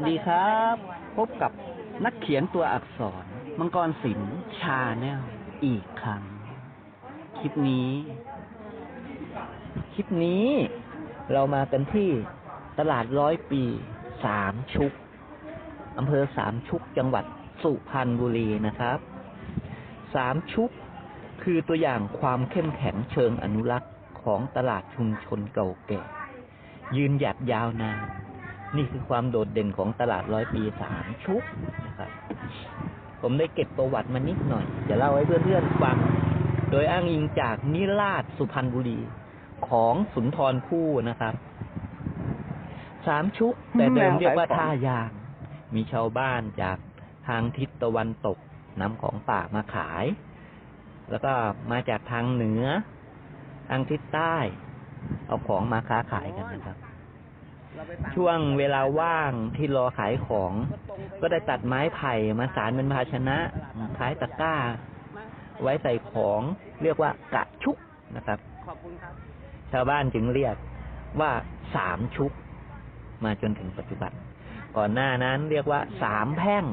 วัสดีครับ พบกับนักเขียนตัวอักษร มังกรศิลป์ชาแนลอีกครั้ง คลิปนี้ คลิปนี้เรามากันที่ตลาดร้อยปีสามชุกอำเภอสามชุกจังหวัดสุพรรณบุรีนะครับสามชุกคือตัวอย่างความเข้มแข็งเชิงอนุรักษ์ของตลาดชุมชนเก่าแก่ ยืนหยัดยาวนาน นี่คือความโดดเด่นของตลาดร้อยปีสามชุกนะครับ ผมได้เก็บประวัติมานิดหน่อย จะเล่าให้เพื่อนๆฟัง โดยอ้างอิงจากนิราชสุพรรณบุรีของสุนทรภู่นะครับ สามชุก แต่เดิมเรียกว่าท่ายาง มีชาวบ้านจากทางทิศตะวันตกนำของป่ามาขาย แล้วก็มาจากทางเหนือ ทางทิศใต้ เอาของมาค้าขายกันนะครับ ช่วงเวลาว่างที่รอขายของ ก็ได้ตัดไม้ไผ่มาสารเป็นภาชนะคล้ายตะกร้า ไว้ใส่ของเรียกว่ากะชุกนะครับขอบคุณครับ ชาวบ้านจึงเรียกว่าสามชุก มาจนถึงปัจจุบัน ก่อนหน้านั้นเรียกว่าสามแพร่ง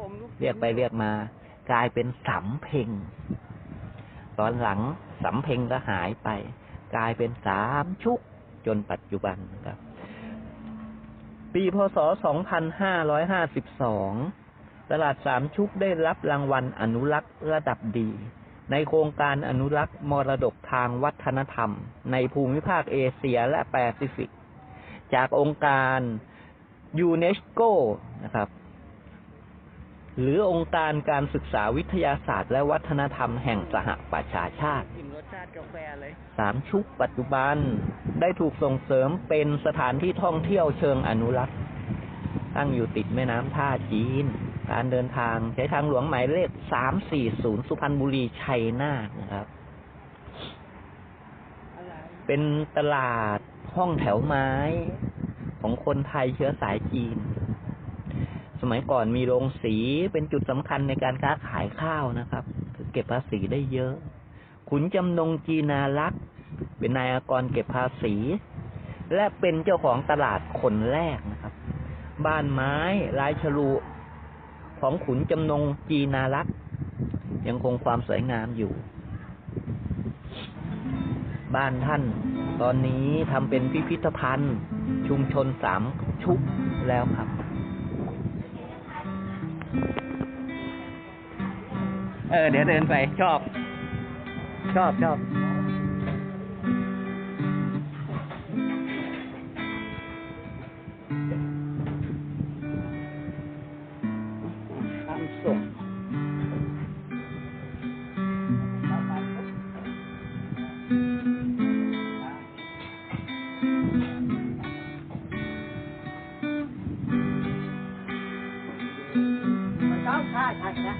อมลูกเรียกไปเรียกมา กลายเป็นสำเพ็ง ตอนหลังสำเพ็งก็หายไป กลายเป็นสามชุกจนปัจจุบันนะครับ ปีพศ 2552 ตลาดสามชุกได้รับรางวัลอนุรักษ์ระดับดี ในโครงการอนุรักษ์มรดกทางวัฒนธรรม ในภูมิภาคเอเชียและแปซิฟิก จากองค์การยูเนสโกนะครับ หรือองค์การการศึกษาวิทยาศาสตร์และวัฒนธรรมแห่งสหประชาชาติ สาติกาแฟเลยสามชุกปัจจุบันได้ถูกส่งเสริมเป็นสถานที่ท่องเที่ยวเชิงอนุรักษ์ตั้งอยู่ติดแม่น้ำท่าจีน การเดินทางใช้ทางหลวงหมายเลข340สุพรรณบุรีชัยนาทนะครับ เป็นตลาดห้องแถวไม้ของคนไทยเชื้อสายจีน สมัยก่อนมีโรงสีเป็นจุดสำคัญในการค้าขายข้าวนะครับ คือเก็บภาษีได้เยอะ ขุนจำนงจีนารักษ์เป็นนายอากรเก็บภาษี และเป็นเจ้าของตลาดคนแรกนะครับ บ้านไม้ลายฉลุของขุนจำนงจีนารักษ์ยังคงความสวยงามอยู่ บ้านท่านตอนนี้ทำเป็นพิพิธภัณฑ์ ชุมชนสามชุกแล้วครับเออเดี๋ยวเดินไปชอบ ชอบชอบความสุขต้องฆ่าฉันนะ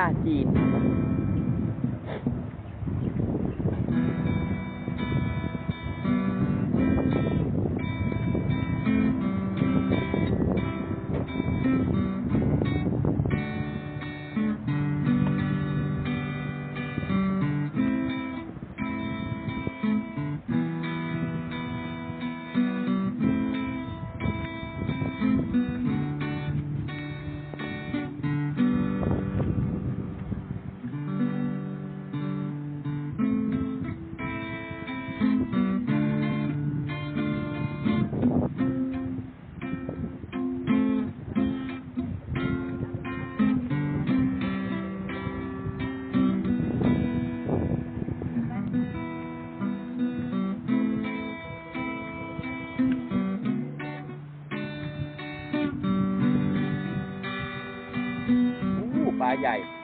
ม่น้ำท่าจีน อู้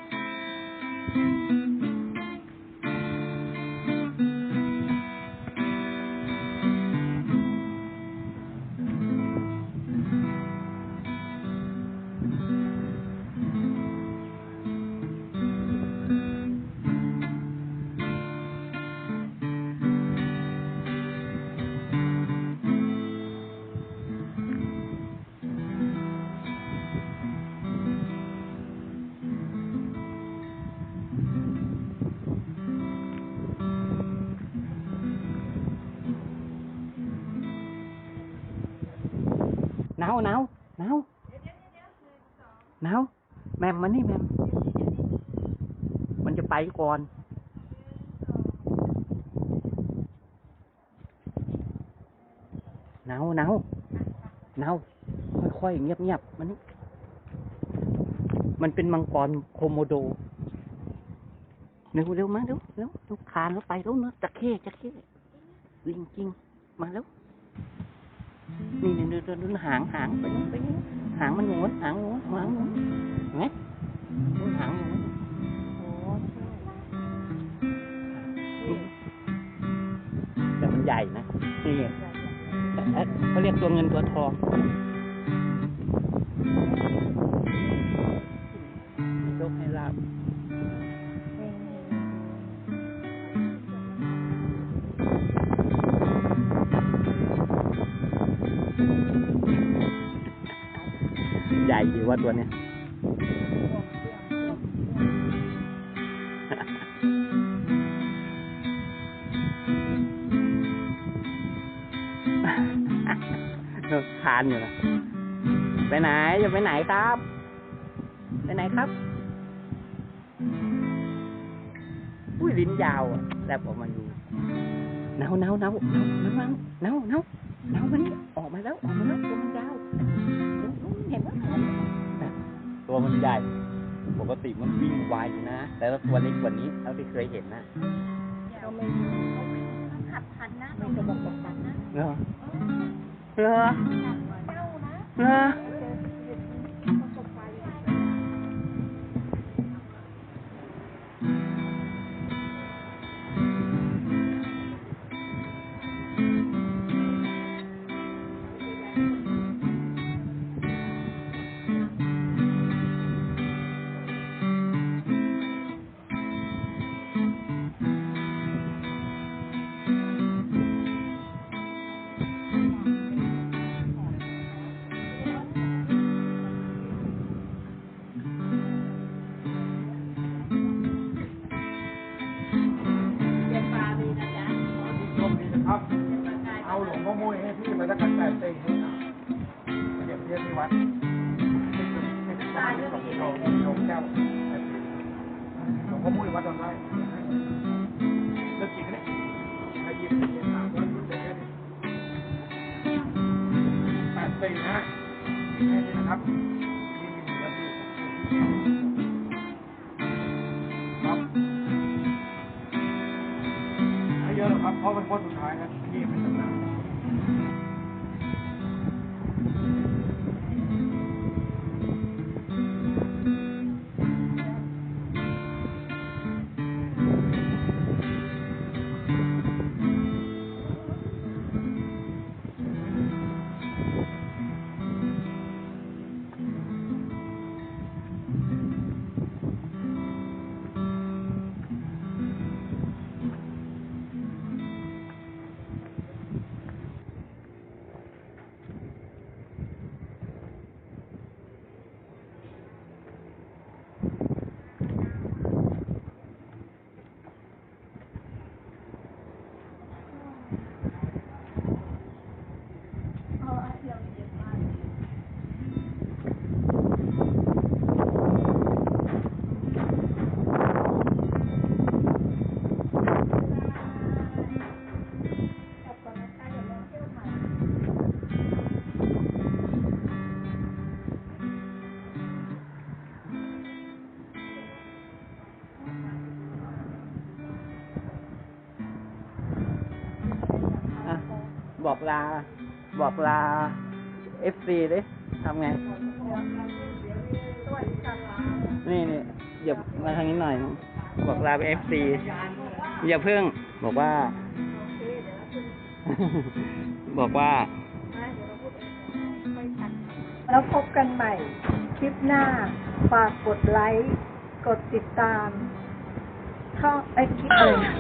าวหนาวหนาวหนาวแมมมานี่แมมมันจะไปก่อนหนาวหนาวหนาวค่อยๆเงียบๆมันนี่มันเป็นมังกรโคโมโดเร็วเร็วมาเร็วเร็วเร็วคานแล้วไปแล้วเนอะจะเข้จะเข้ลิงจริงมาแล้ว นี่นี่ดูดูดูหางหางไปนู่นไปนู่นหางมันหมุนหางหมุนหางหมุนเห็นไหมดูหางหมุนนี่แต่มันใหญ่นะนี่เอ๊ะเขาเรียกตัวเงินตัวทองให้โชคให้ลาบ ว่าตัวเนี้ยคานอยู่นะไปไหนจะไปไหนครับ ไปไหนครับ อุ้ยลิ้นยาวอะแลบออกมาดู เนาเนาเนาเนาเนาเนาเนาเนาเนามันนี่ออกมาแล้วออกมาแล้วตัวมันยาวเห็นไหมตัวมันใหญ่ปกติมันวิ่งไวนะ แต่ว่าตัวเล็กกว่านี้เท่าที่เคยเห็นนะเราไม่ขับทันนะเราจะบอกบอกทันนะเหรอเหรอเจ้านะเหรอ 我不会玩的。 บอกลา บอกลาเอฟซีดิทำไง นี่นี่อย่ามาทางนี้หน่อยนะบอกลาเอฟซีอย่าเพิ่ง บอกว่า บอกว่า แล้วพบกันใหม่ คลิปหน้า ฝากกดไลค์ กดติดตามช่องไอ้ยคลิปอะไรนะ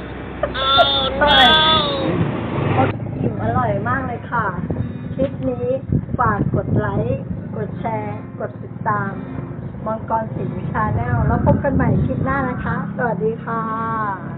ช่องอะไร อิ่มอร่อยมากเลยค่ะ คลิปนี้ฝากกดไลค์ กดแชร์ กดติดตาม มังกรสิงห์ชาแนล แล้วพบกันใหม่คลิปหน้านะคะ สวัสดีค่ะ